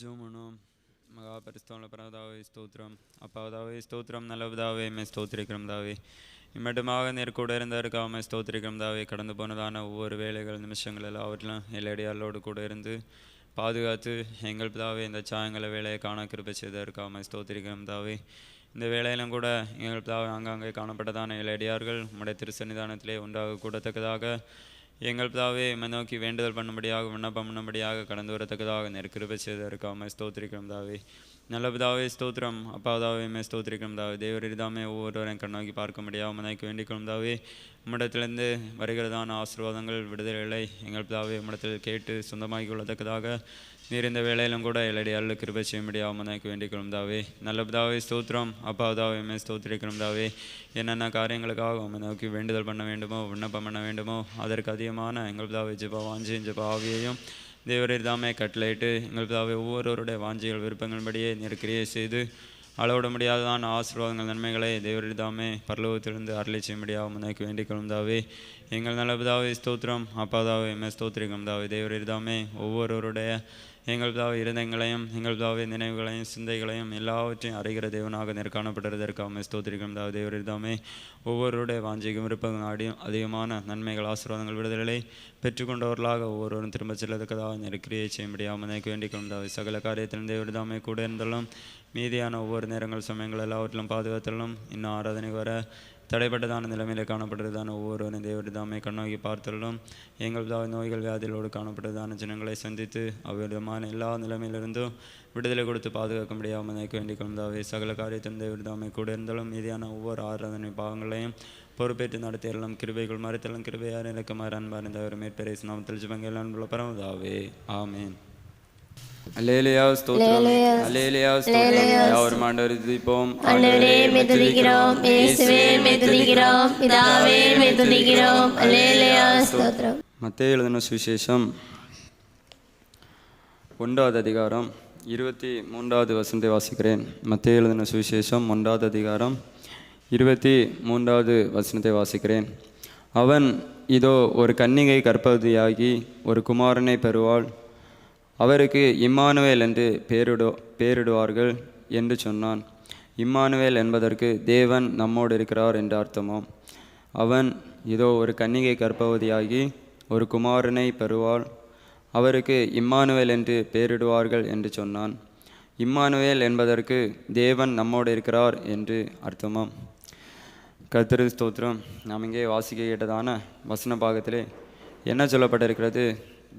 ஜோமனோம் மகா பரிஸ்தோல பரவதாவே ஸ்தோத்திரம் அப்பாவதாவே ஸ்தோத்திரம் நல்லவதாவே மே ஸ்தோத்திரிக்கிறோம் தாவே இம்மட்டுமாக நேர் கூட இருந்ததற்காக ஸ்தோத்திரிக்கிறோம் தாவே கடந்து போனதான ஒவ்வொரு வேலைகள் நிமிஷங்கள் எல்லாவற்றிலும் எல்லடியாளோடு கூட இருந்து பாதுகாத்து எங்கள் தாவே இந்த சாயங்களை வேலையை காண கிருப்பை செய்ததற்காக ஸ்தோத்திரிக்கிறோம் தாவே இந்த வேலையிலும் கூட எங்கள் தாவே ஆங்காங்கே காணப்பட்டதான இளையடியார்கள் உம்முடைய திருசன்னிதானத்திலே உண்டாக கூடத்தக்கதாக எங்கள் பிதாவே எம்மை நோக்கி வேண்டுதல் பண்ணும்படியாக விண்ணப்பம் பண்ணும்படியாக கடந்து வரத்தக்கதாக நெருக்கிருப்பை செய்ததற்காக ஸ்தோத்திரிக்கிறோம் தாவே நல்ல பிதாவே ஸ்தோத்திரம். அப்பாதாவே ஸ்தோத்திரிக்கிறோம் தாவே தேவரிதாமே ஒவ்வொருவரையும் கண்ணோக்கி பார்க்க முடியாது உமனைக்கு வேண்டிக்கிறோம் தாவே உம்மிடத்திலிருந்து வருகிறதான ஆசீர்வாதங்கள் விடுதலைகளை எங்கள் பிதாவே உம்மிடத்தில் கேட்டு சொந்தமாக்கி கொள்ளத்தக்கதாக நீர் இந்த வேலையிலும் கூட எல்லடி அருள் கிருபை செய்ய முடியாது உமனைக்கு வேண்டிக்கொள்ளும் தாவே. ஸ்தோத்திரம். அப்பாதாவே மே ஸ்தோத்திரிக்கிறோம் தாவே. என்னென்ன காரியங்களுக்காக உம்மை நோக்கி வேண்டுதல் பண்ண வேண்டுமோ விண்ணப்பம் பண்ண வேண்டுமோ அதற்கு அதிகமான எங்கள் பிதாவை ஜெப வாஞ்சி ஜெப ஆவியையும் தேவரீர் தாமே கட்டளையிட்டு எங்கள் பிதாவை ஒவ்வொருவருடைய வாஞ்சிகள் விருப்பங்களின்படியே நீர் கிரியை செய்து அளவிட முடியாததான ஆசீர்வாதங்கள் நன்மைகளை தேவரீர் தாமே பரலோகத்திலிருந்து அருளை செய்ய முடியாது முன்னாக்கு வேண்டிக் தாவே. எங்கள் நல்லபதாவை ஸ்தோத்திரம். அப்பாதாவை எம்எஸ் ஸ்தோத்திரிக்கும் தாவே. தேவரீர் தாமே ஒவ்வொருவருடைய எங்கள் பிதாவை இருதயங்களையும் எங்கள் பிதாவை நினைவுகளையும் சிந்தைகளையும் எல்லாவற்றையும் அறிகிற தேவனாக நேர் ஸ்தோத்திரிக்கும் தாவ தேவரீர் தாமே. ஒவ்வொருவருடைய வாஞ்சிக்கும் விருப்பங்கள் அடியும் அதிகமான நன்மைகள் ஆசீர்வாதங்கள் விடுதலை பெற்றுக்கொண்டவர்களாக ஒவ்வொருவரும் திரும்ப செல்லத்தக்கதாக நெருக்கிரியை செய்ய முடியாமல் எனக்கு வேண்டிக் கொண்டாவை சகல காரியத்திலும் தேவரீர் தாமே கூட இருந்தாலும் மீதியான ஒவ்வொரு நேரங்கள் சமயங்கள் எல்லாவற்றிலும் பாதுகாத்தலும் இன்னும் ஆராதனை வர தடைப்பட்டதான நிலைமையில காணப்படுறதான ஒவ்வொருவரும் தேவரி தாமே கண்ணோக்கி பார்த்துள்ளோம் எங்கள் நோய்கள் வியாதிகளோடு காணப்பட்டதான ஜனங்களை சந்தித்து அவ்விதமான எல்லா நிலைமையிலிருந்தும் விடுதலை கொடுத்து பாதுகாக்க முடியாமல் நினைக்க வேண்டிக் கொண்டாவே சகல காரியத்தின் தேவரி தாமே கூட இருந்தாலும் மீதியான ஒவ்வொரு ஆராதனை பாகங்களையும் பொறுப்பேற்று நடத்தியெல்லாம் கிருபைகள் மறைத்தலும் கிருபையார் இறக்குமாறு அன்பார் இந்த ஒரு மேற்பேரேசு நாமத்தில் ஜபங்கள் அன்புள்ள பரமதாவே ஆமேன். அல்லேலியா ஸ்தோத்திரம். அல்லேலியா ஸ்தோத்திரம். யாவரும் ஆண்டவர் துதிப்போம் ஆண்டவரே இயேசுவே பிதாவே ஸ்தோத்திரம். மத்தேயு எழுதின சுவிசேஷம் ஒன்றாவது அதிகாரம் இருபத்தி மூன்றாவது வசனத்தை வாசிக்கிறேன். மத்தேயு எழுதின சுவிசேஷம் ஒன்றாவது அதிகாரம் இருபத்தி மூன்றாவது வசனத்தை வாசிக்கிறேன். அவன் இதோ ஒரு கன்னிகை கற்பவதியாகி ஒரு குமாரனை பெறுவாள். அவருக்கு இம்மானுவேல் என்று பேரிடு பேரிடுவார்கள் என்று சொன்னான். இம்மானுவேல் என்பதற்கு தேவன் நம்மோடு இருக்கிறார் என்று அர்த்தமாம். அவன் இதோ ஒரு கன்னிகை கற்பவதியாகி ஒரு குமாரனை பெறுவாள். அவருக்கு இம்மானுவேல் என்று பேரிடுவார்கள் என்று சொன்னான். இம்மானுவேல் என்பதற்கு தேவன் நம்மோடு இருக்கிறார் என்று அர்த்தமாம். கத்திரு ஸ்தோத்திரம். நாம் இங்கே வாசிக்க கேட்டதான வசன பாகத்திலே என்ன சொல்லப்பட்டிருக்கிறது?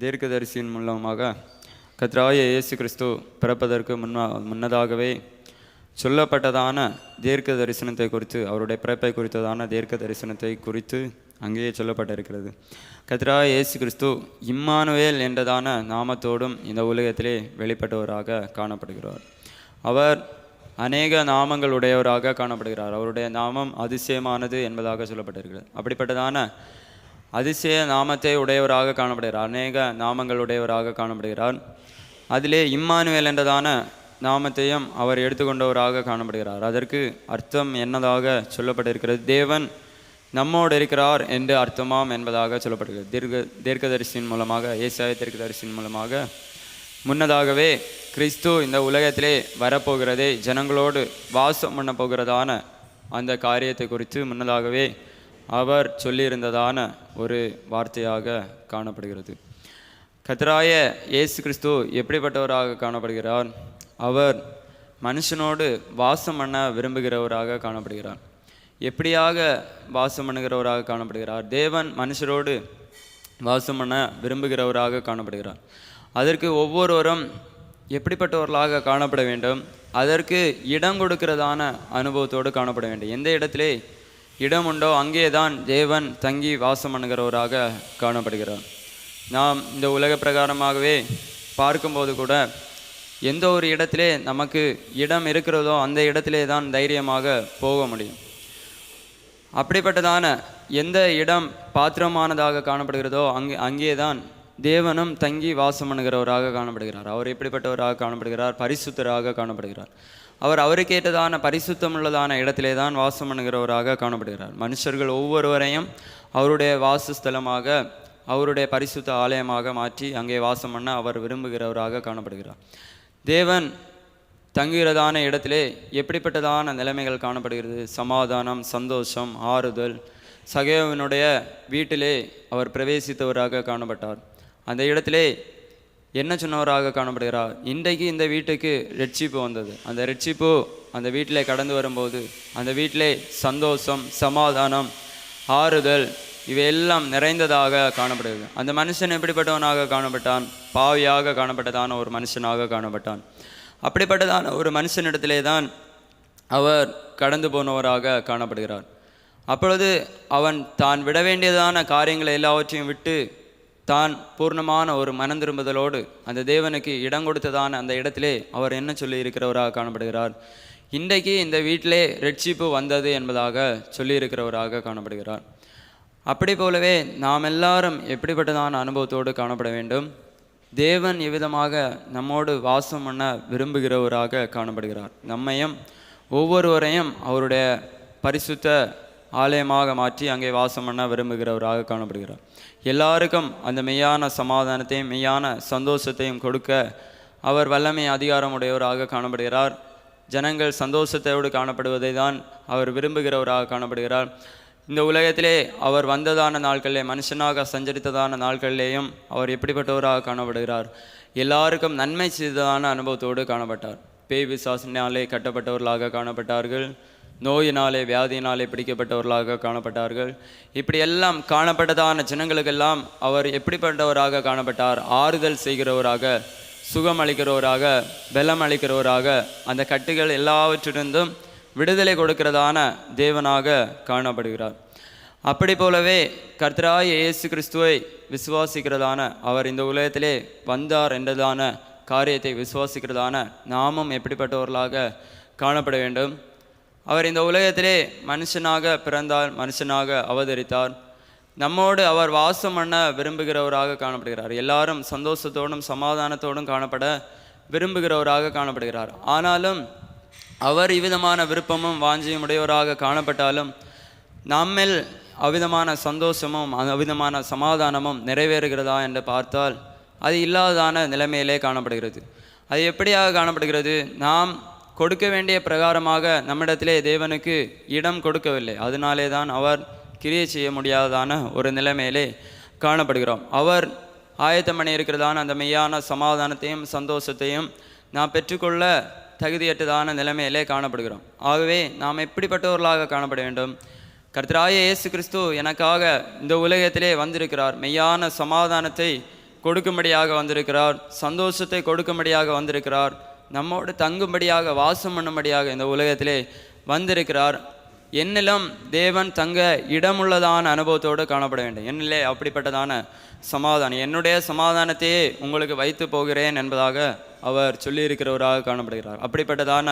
தீர்க்கதரிசியின் மூலமாக கத்ராய இயேசு கிறிஸ்து பிறப்பதற்கு முன்னா முன்னதாகவே சொல்லப்பட்டதான தீர்க்க தரிசனத்தை குறித்து அவருடைய பிறப்பை குறித்ததான தீர்க்க தரிசனத்தை குறித்து அங்கேயே சொல்லப்பட்டிருக்கிறது. கத்ராய இயேசு கிறிஸ்து இம்மானுவேல் என்றதான நாமத்தோடும் இந்த உலகத்திலே வெளிப்பட்டவராக காணப்படுகிறார். அவர் அநேக நாமங்கள் உடையவராக காணப்படுகிறார். அவருடைய நாமம் அதிசயமானது என்பதாக சொல்லப்பட்டிருக்கிறது. அப்படிப்பட்டதான அதிசய நாமத்தை உடையவராக காணப்படுகிறார். அநேக நாமங்கள் உடையவராக காணப்படுகிறார். அதிலே இம்மானுவேல் என்றதான நாமத்தையும் அவர் எடுத்துக்கொண்டவராக காணப்படுகிறார். அதற்கு அர்த்தம் என்னதாக சொல்லப்பட்டிருக்கிறது? தேவன் நம்மோடு இருக்கிறார் என்று அர்த்தமாம் என்பதாக சொல்லப்படுகிறது. தீர்க்க தீர்க்கதரிசியின் மூலமாக ஏசாய தீர்க்கதரிசியின் மூலமாக முன்னதாகவே கிறிஸ்து இந்த உலகத்திலே வரப்போகிறதே ஜனங்களோடு வாசம் பண்ண போகிறதான அந்த காரியத்தை குறித்து முன்னதாகவே அவர் சொல்லியிருந்ததான ஒரு வார்த்தையாக காணப்படுகிறது. கத்தராய இயேசு கிறிஸ்து எப்படிப்பட்டவராக காணப்படுகிறார்? அவர் மனுஷனோடு வாசம் பண்ண விரும்புகிறவராக காணப்படுகிறார். எப்படியாக வாசம் பண்ணுகிறவராக காணப்படுகிறார்? தேவன் மனுஷரோடு வாசம் பண்ண விரும்புகிறவராக காணப்படுகிறார். அதற்கு ஒவ்வொருவரும் எப்படிப்பட்டவர்களாக காணப்பட வேண்டும்? அதற்கு இடம் கொடுக்கிறதான அனுபவத்தோடு காணப்பட வேண்டும். எந்த இடத்திலே இடம் உண்டோ அங்கே தான் தேவன் தங்கி வாசம் பண்ணுகிறவராக காணப்படுகிறார். நாம் இந்த உலக பிரகாரமாகவே பார்க்கும்போது கூட எந்த ஒரு இடத்திலே நமக்கு இடம் இருக்கிறதோ அந்த இடத்திலே தான் தைரியமாக போக முடியும். அப்படிப்பட்டதான எந்த இடம் பாத்திரமானதாக காணப்படுகிறதோ அங்கே அங்கே தான் தேவனும் தங்கி வாசம் பண்ணுகிறவராக காணப்படுகிறார். அவர் எப்படிப்பட்டவராக காணப்படுகிறார்? பரிசுத்தராக காணப்படுகிறார். அவர் அவருக்கேற்றதான பரிசுத்தமுள்ளதான இடத்திலே தான் வாசம் பண்ணுகிறவராக காணப்படுகிறார். மனுஷர்கள் ஒவ்வொருவரையும் அவருடைய வாசஸ்தலமாக அவருடைய பரிசுத்த ஆலயமாக மாற்றி அங்கே வாசம் பண்ண அவர் விரும்புகிறவராக காணப்படுகிறார். தேவன் தங்குகிறதான இடத்திலே எப்படிப்பட்டதான நிலைமைகள் காணப்படுகிறது? சமாதானம் சந்தோஷம் ஆறுதல். சகேவனுடைய வீட்டிலே அவர் பிரவேசித்தவராக காணப்பட்டார். அந்த இடத்திலே என்ன சொன்னவராக காணப்படுகிறார் இன்றைக்கு இந்த வீட்டுக்கு ரட்சிப்பு வந்தது. அந்த ரட்சிப்பு அந்த வீட்டிலே கடந்து வரும்போது அந்த வீட்டிலே சந்தோஷம் சமாதானம் ஆறுதல் இவையெல்லாம் நிறைந்ததாக காணப்படுகிறது. அந்த மனுஷன் எப்படிப்பட்டவனாக காணப்பட்டான்? பாவியாக காணப்பட்டதான ஒரு மனுஷனாக காணப்பட்டான். அப்படிப்பட்டதான ஒரு மனுஷனிடத்திலே தான் அவர் கடந்து போனவராக காணப்படுகிறார். அப்பொழுது அவன் தான் விட வேண்டியதான காரியங்களை எல்லாவற்றையும் விட்டு தான் பூர்ணமான ஒரு மனம் திரும்புதலோடு அந்த தேவனுக்கு இடம் கொடுத்ததான அந்த இடத்திலே அவர் என்ன சொல்லி இருக்கிறவராக காணப்படுகிறார்? இன்றைக்கு இந்த வீட்டிலே ரட்சிப்பு வந்தது என்பதாக சொல்லியிருக்கிறவராக காணப்படுகிறார். அப்படி போலவே நாம் எல்லாரும் எப்படிப்பட்டதான அனுபவத்தோடு காணப்பட வேண்டும்? தேவன் எவ்விதமாக நம்மோடு வாசம் பண்ண விரும்புகிறவராக காணப்படுகிறார். நம்மையும் ஒவ்வொருவரையும் அவருடைய பரிசுத்த ஆலயமாக மாற்றி அங்கே வாசம் பண்ண விரும்புகிறவராக காணப்படுகிறார். எல்லாருக்கும் அந்த மெய்யான சமாதானத்தையும் மெய்யான சந்தோஷத்தையும் கொடுக்க அவர் வல்லமை அதிகாரம் உடையவராக காணப்படுகிறார். ஜனங்கள் சந்தோஷத்தோடு காணப்படுவதை தான் அவர் விரும்புகிறவராக காணப்படுகிறார். இந்த உலகத்திலே அவர் வந்ததான நாட்களிலே மனுஷனாக சஞ்சரித்ததான நாட்களிலேயும் அவர் எப்படிப்பட்டவராக காணப்படுகிறார்? எல்லாருக்கும் நன்மை செய்ததான அனுபவத்தோடு காணப்பட்டார். பேய் விசாசனாலே கட்டப்பட்டவர்களாக காணப்பட்டார்கள். நோயினாலே வியாதியினாலே பிடிக்கப்பட்டவர்களாக காணப்பட்டார்கள். இப்படி எல்லாம் காணப்பட்டதான ஜனங்களுக்கெல்லாம் அவர் எப்படிப்பட்டவராக காணப்பட்டார்? ஆறுதல் செய்கிறவராக சுகம் அளிக்கிறவராக பலம் அளிக்கிறவராக அந்த கட்டுகள் எல்லாவற்றிலிருந்தும் விடுதலை கொடுக்கிறதான தேவனாக காணப்படுகிறார். அப்படி போலவே கர்த்தராய் இயேசு கிறிஸ்துவை விசுவாசிக்கிறதான அவர் இந்த உலகத்திலே வந்தார் என்றதான காரியத்தை விசுவாசிக்கிறதான நாமும் எப்படிப்பட்டவர்களாக காணப்பட வேண்டும். அவர் இந்த உலகத்திலே மனுஷனாக பிறந்தார் மனுஷனாக அவதரித்தார். நம்மோடு அவர் வாசம் பண்ண விரும்புகிறவராக காணப்படுகிறார். எல்லாரும் சந்தோஷத்தோடும் சமாதானத்தோடும் காணப்பட விரும்புகிறவராக காணப்படுகிறார். ஆனாலும் அவர் இவ்விதமான விருப்பமும் வாஞ்சியும் உடையவராக காணப்பட்டாலும் நம்மில் அவ்விதமான சந்தோஷமும் அவ்விதமான சமாதானமும் நிறைவேறுகிறதா என்று பார்த்தால் அது இல்லாதான நிலைமையிலே காணப்படுகிறது. அது எப்படியாக காணப்படுகிறது? நாம் கொடுக்க வேண்டிய பிரகாரமாக நம்மிடத்திலே தேவனுக்கு இடம் கொடுக்கவில்லை. அதனாலே தான் அவர் கிரியை செய்ய முடியாததான ஒரு நிலைமையிலே காணப்படுகிறோம். அவர் ஆயத்தம் பண்ணி இருக்கிறதான அந்த மெய்யான சமாதானத்தையும் சந்தோஷத்தையும் நாம் பெற்றுக்கொள்ள தகுதியற்றதான நிலைமையிலே காணப்படுகிறோம். ஆகவே நாம் எப்படிப்பட்டவர்களாக காணப்பட வேண்டும்? கர்த்தராய இயேசு கிறிஸ்து எனக்காக இந்த உலகத்திலே வந்திருக்கிறார். மெய்யான சமாதானத்தை கொடுக்கும்படியாக வந்திருக்கிறார். சந்தோஷத்தை கொடுக்கும்படியாக வந்திருக்கிறார். நம்மோடு தங்கும்படியாக வாசம் பண்ணும்படியாக இந்த உலகத்திலே வந்திருக்கிறார். என்னிலும் தேவன் தங்க இடமுள்ளதான அனுபவத்தோடு காணப்பட வேண்டும். என்னிலே அப்படிப்பட்டதான சமாதானம் என்னுடைய சமாதானத்தையே உங்களுக்கு வைத்து போகிறேன் என்பதாக அவர் சொல்லியிருக்கிறவராக காணப்படுகிறார். அப்படிப்பட்டதான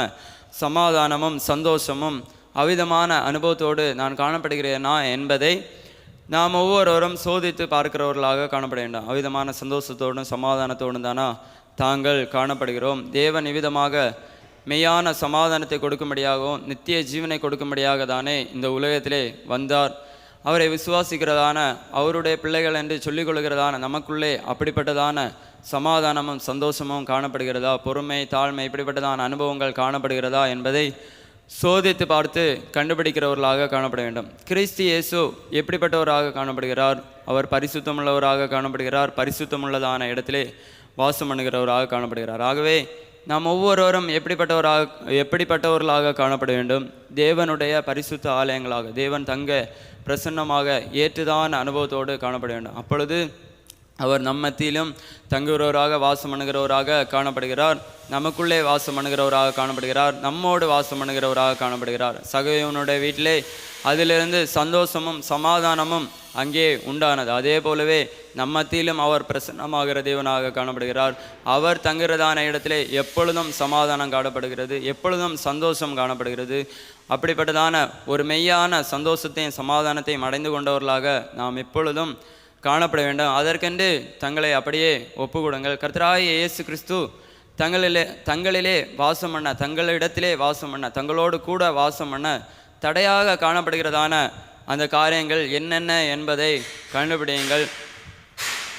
சமாதானமும் சந்தோஷமும் அவிதமான அனுபவத்தோடு நான் காணப்படுகிறேனா என்பதை நாம் ஒவ்வொருவரும் சோதித்து பார்க்கிறவர்களாக காணப்பட வேண்டும். அவிதமான சந்தோஷத்தோடும் சமாதானத்தோடும் தானா தாங்கள் காணப்படுகிறோம். தேவன் இவ்விதமாக மெய்யான சமாதானத்தை கொடுக்கும்படியாகவும் நித்திய ஜீவனை கொடுக்கும்படியாக தானே இந்த உலகத்திலே வந்தார். அவரை விசுவாசிக்கிறதான அவருடைய பிள்ளைகள் என்று சொல்லிக் கொள்கிறதான நமக்குள்ளே அப்படிப்பட்டதான சமாதானமும் சந்தோஷமும் காணப்படுகிறதா? பொறுமை தாழ்மை இப்படிப்பட்டதான அனுபவங்கள் காணப்படுகிறதா என்பதை சோதித்து பார்த்து கண்டுபிடிக்கிறவர்களாக காணப்பட வேண்டும். கிறிஸ்து இயேசு எப்படிப்பட்டவராக காணப்படுகிறார்? அவர் பரிசுத்தமுள்ளவராக காணப்படுகிறார். பரிசுத்தமுள்ளதான இடத்திலே வாசம் பண்ணுகிறவராக காணப்படுகிறார். ஆகவே நாம் ஒவ்வொருவரும் எப்படிப்பட்டவராக எப்படிப்பட்டவர்களாக காணப்பட வேண்டும்? தேவனுடைய பரிசுத்த ஆலயங்களாக தேவன் தங்க பிரசன்னமாக ஏற்றுதான் அனுபவத்தோடு காணப்பட வேண்டும். அப்பொழுது அவர் நம் மத்தியிலும் தங்குகிறவராக வாசம் அணுகிறவராக காணப்படுகிறார். நமக்குள்ளே வாசம் அணுகிறவராக காணப்படுகிறார். நம்மோடு வாசம் அணுகிறவராக காணப்படுகிறார். சகைவனுடைய வீட்டிலே அதிலிருந்து சந்தோஷமும் சமாதானமும் அங்கே உண்டானது. அதே போலவே நம் மத்தியிலும் அவர் பிரசன்னமாகிற தேவனாக காணப்படுகிறார். அவர் தங்குகிறதான இடத்திலே எப்பொழுதும் சமாதானம் காணப்படுகிறது. எப்பொழுதும் சந்தோஷம் காணப்படுகிறது. அப்படிப்பட்டதான ஒரு மெய்யான சந்தோஷத்தையும் சமாதானத்தையும் அடைந்து கொண்டவர்களாக நாம் எப்பொழுதும் காணப்பட வேண்டும். அதற்கென்று தங்களை அப்படியே ஒப்புக்கொடுங்கள். கர்த்தராகிய இயேசு கிறிஸ்து தங்களிலே தங்களிலே வாசம் பண்ண தங்களிடத்திலே வாசம் பண்ண தங்களோடு கூட வாசம் பண்ண தடையாக காணப்படுகிறதான அந்த காரியங்கள் என்னென்ன என்பதை கண்டுபிடியுங்கள்.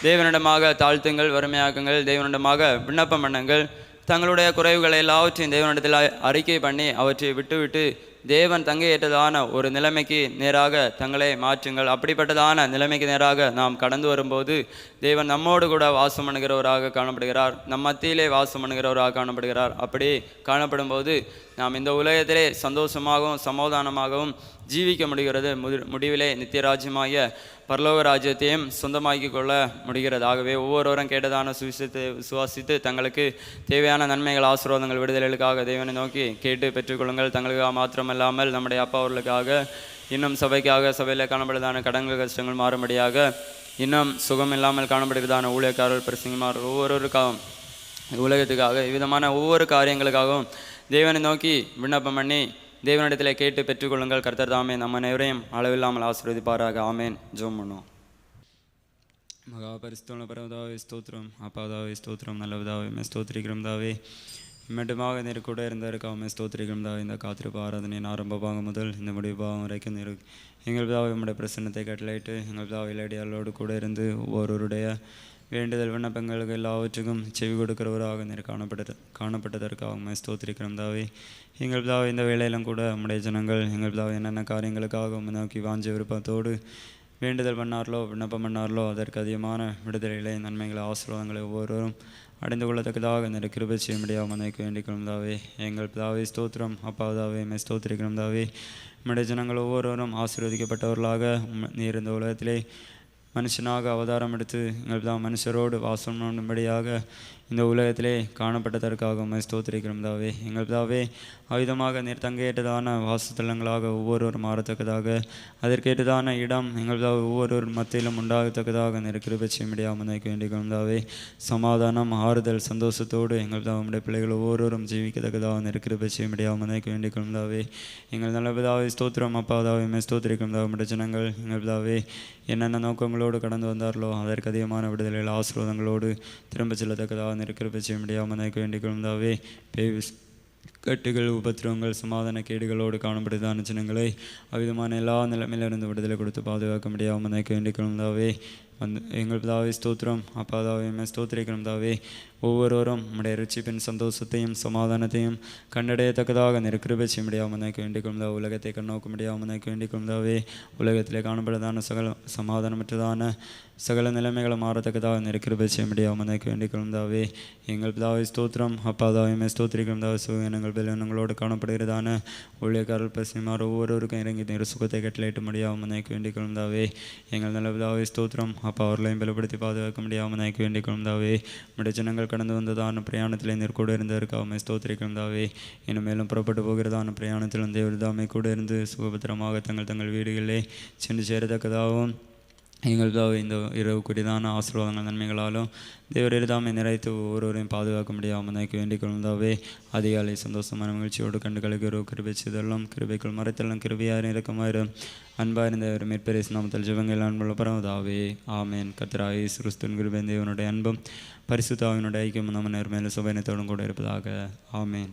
தேவனிடமாக தாழ்த்துங்கள் வறுமையாக்குங்கள் தேவனிடமாக விண்ணப்பம் பண்ணுங்கள். தங்களுடைய குறைவுகளை எல்லாவற்றையும் தேவனிடத்தில் அறிக்கை பண்ணி அவற்றை விட்டுவிட்டு தேவன் தங்கையேற்றதான ஒரு நிலைமைக்கு நேராக தங்களை மாற்றுங்கள். அப்படிப்பட்டதான நிலைமைக்கு நேராக நாம் கடந்து வரும்போது தேவன் நம்மோடு கூட வாசம் பண்ணுகிறவராக காணப்படுகிறார். நம் மத்தியிலே வாசம் பண்ணுகிறவராக காணப்படுகிறார். அப்படி காணப்படும்போது நாம் இந்த உலகத்திலே சந்தோஷமாகவும் சமாதானமாகவும் ஜீவிக்க முடிகிறது. முடி- முடிவிலே நித்தியராஜ்யமாகிய பரலோக ராஜ்யத்தையும் சொந்தமாக்கிக் கொள்ள முடிகிறது ஆகவே ஒவ்வொருவரும் கேட்டதான சுவிசத்தை சுவாசித்து தங்களுக்கு தேவையான நன்மைகள் ஆசீர்வாதங்கள் விடுதலைகளுக்காக தேவனை நோக்கி கேட்டு பெற்றுக்கொள்ளுங்கள். தங்களுக்காக மாத்திரமல்லாமல் நம்முடைய அப்பா அவர்களுக்காக இன்னும் சபைக்காக சபையில் காணப்படுதான கடன்கள் கஷ்டங்கள் மாறும்படியாக இன்னும் சுகம் இல்லாமல் காணப்படுகிறதான ஊழியக்காரர் பிரசங்கமார் ஒவ்வொருவருக்காகவும் உலகத்துக்காக விதமான ஒவ்வொரு காரியங்களுக்காகவும் தேவனை நோக்கி விண்ணப்பம் பண்ணி தேவனிடத்தில் கேட்டு பெற்றுக்கொள்ளுங்கள். கர்த்தர் தாமே நம்ம நேரையும் அளவில்லாமல் ஆசீர்வதிப்பாராக. ஆமேன். ஜோம் பண்ணுவோம். மகா பரிசுத்தோன பரவதாவே ஸ்தோத்திரம். அப்பாதாவே ஸ்தோத்திரம். நல்லவதாவே மே ஸ்தோத்திரிக்கிறோம் தாவே. இம்மட்டுமாக நீர் கூட இருந்திருக்காமே ஸ்தோத்திரிக்கிறோம் தாவே. இந்த காத்திருப்பு ஆராதனையின் ஆரம்ப பாகம் முதல் இந்த முடிவு பாகம் வரைக்கும் நீர் எங்கள் தாவை நம்முடைய பிரசன்னத்தை கட்டளையிட்டு எங்கள் தாவை இலடியாளோடு கூட இருந்து ஒவ்வொருவருடைய வேண்டுதல் விண்ணப்பங்களுக்கு எல்லாவற்றுக்கும் செவி கொடுக்கிறவராக நீர் காணப்பட்ட காணப்பட்டதற்காக உம்மை தாவே எங்கள் தாவை இந்த வேலையிலும் கூட நம்முடைய ஜனங்கள் எங்கள் தாவை என்னென்ன காரியங்களுக்காக நோக்கி வாஞ்ச விருப்பத்தோடு வேண்டுதல் பண்ணார்களோ விண்ணப்பம் பண்ணார்களோ அதற்கு அதிகமான விடுதலைகளை நன்மைகளை ஆசீர்வாதங்களை ஒவ்வொருவரும் அடைந்து கொள்ளத்தக்கதாக இந்த கிருபை செய்ய முடியாமல் மனைக்கு வேண்டிக்கொள்ளும் தாவே எங்கள் பிதாவை ஸ்தோத்திரம். அப்பாவதாவே மே ஸ்தோத்திரிக்கிறோம் தாவே நம்முடைய ஜனங்கள் ஒவ்வொருவரும் ஆசீர்வதிக்கப்பட்டவர்களாக நீர் இந்த உலகத்திலே மனுஷனாக அவதாரம் எடுத்து எங்கள் மனுஷரோடு வாசம் பண்ணும்படியாக இந்த உலகத்திலே காணப்பட்டதற்காகவும் ஸ்தோத்திரிக்கிறோம் தாவே எங்கள் தாவே ஆயுதமாக நீர் தங்கையேற்றதான வாசத்தலங்களாக ஒவ்வொருவரும் மாறத்தக்கதாக அதற்கேற்றதான இடம் எங்கள் தாவே ஒவ்வொருவர் மத்தியிலும் உண்டாகத்தக்கதாக நீர் கிருபை செய்ய முடியாமல் வேண்டிக்கிறோம் தாவே சமாதானம் ஆறுதல் சந்தோஷத்தோடு எங்கள் பிதா உம்முடைய பிள்ளைகள் ஒவ்வொருவரும் ஜீவிக்கத்தக்கதாக நீர் கிருபை செய்ய முடியாமல் வேண்டிக்கிறோம் தாவே எங்கள் நல்லபதாவே ஸ்தோத்திரம் அப்பாதாவே மே ஸ்தோத்திரிக்கிறோம் தாவே உம்முடைய ஜனங்கள் எங்கள் தாவே என்னென்ன நோக்கங்களோடு கடந்து வந்தார்களோ அதற்கு அதிகமான விடுதலைகள் ஆசீர்வாதங்களோடு திரும்ப செல்லத்தக்கதாக நிற்கிற செய்ய முடியாமல் எனக்கு வேண்டிக் கொள்ந்தாவே பேய் கட்டுகள் உபத்திரவங்கள் சமாதான கேடுகளோடு காணப்படுதான ஜனங்களை அவ்விதமான எல்லா நிலைமையிலிருந்து விடுதலை கொடுத்து பாதுகாக்க முடியாமல் எனக்கு வேண்டிக் கொள்ந்தாவே வந்து எங்கள் பிதாவே ஸ்தோத்திரம். அப்பாதாவே ஸ்தோத்திரிக்கிறோம் தாவே ஒவ்வொருவரும் நம்முடைய ருச்சிப்பின் சந்தோஷத்தையும் சமாதானத்தையும் கண்டடையத்தக்கதாக நெருக்கிருபை செய்ய முடியாமல் நினைக்க வேண்டிக்கொள்ளும் தான் உலகத்தை கண்ணோக்க முடியாமல் நினைக்க வேண்டிக்கொள்ளும் தாவே உலகத்திலே காணப்படுதான சகல சமாதானமற்றதான சகல நிலைமைகளை மாறத்தக்கதாக நெருக்கிருபை செய்ய முடியாமல் நினைக்க வேண்டிக்கொள்ளும் தாவே எங்கள் பிதாவை ஸ்தோத்திரம். அப்பாதாவையுமே ஸ்தோத்திரிக்கிறோம் தாவே சுகனங்கள் பலனங்களோடு காணப்படுகிறதான ஊழியக்காரர் பசிமார் ஒவ்வொருவருக்கும் இறங்கி நீர் சுகத்தை கட்டளையிட்டு முடியாமல் நினைக்க வேண்டிக்கொள்ளும் தாவே எங்கள் நல்ல பிதாவை ஸ்தோத்திரம். அப்பா அவர்களையும் பலப்படுத்தி பாதுகாக்க முடியாமல் நாய்க்கு வேண்டிக் கொள்ந்தாவே நம்முடைய ஜனங்கள் கடந்து வந்ததான பிரயாணத்தில் நீர் கூட இருந்ததற்கு அவமை தாவே. இன்னும் மேலும் புறப்பட்டு போகிறதான பிரயாணத்தில் தேவர் கூட இருந்து சுகபத்திரமாக தங்கள் தங்கள் வீடுகளிலே சென்று சேரத்தக்கதாகவும் எங்கள் இந்த இரவு குடிதான ஆசீர்வாதங்கள் நன்மைகளாலும் தேவர் தாமே நிறைத்து ஒவ்வொருவரையும் பாதுகாக்க முடியாமல் எனக்கு வேண்டிக் கொள்வதாவே அதிகாலை சந்தோஷமான மகிழ்ச்சியோடு கண்டு கழுகிறோ கிருபை செய்தெல்லாம் கிருபைக்குள் மறைத்தெல்லாம் கிருபையார் இறக்கமாயிரும் அன்பாக இருந்த ஒரு மேற்பரிசு நாமத்தில் ஜிவங்கள் அன்புள்ள பரவதாவே ஆமேன். கத்ராயி கிறிஸ்துவின் கிருபை தேவனுடைய அன்பும் பரிசுத்தாவினுடைய ஐக்கியம் நம்ம நேர்மையில சுபைனத்தோடும் கூட இருப்பதாக. ஆமேன்.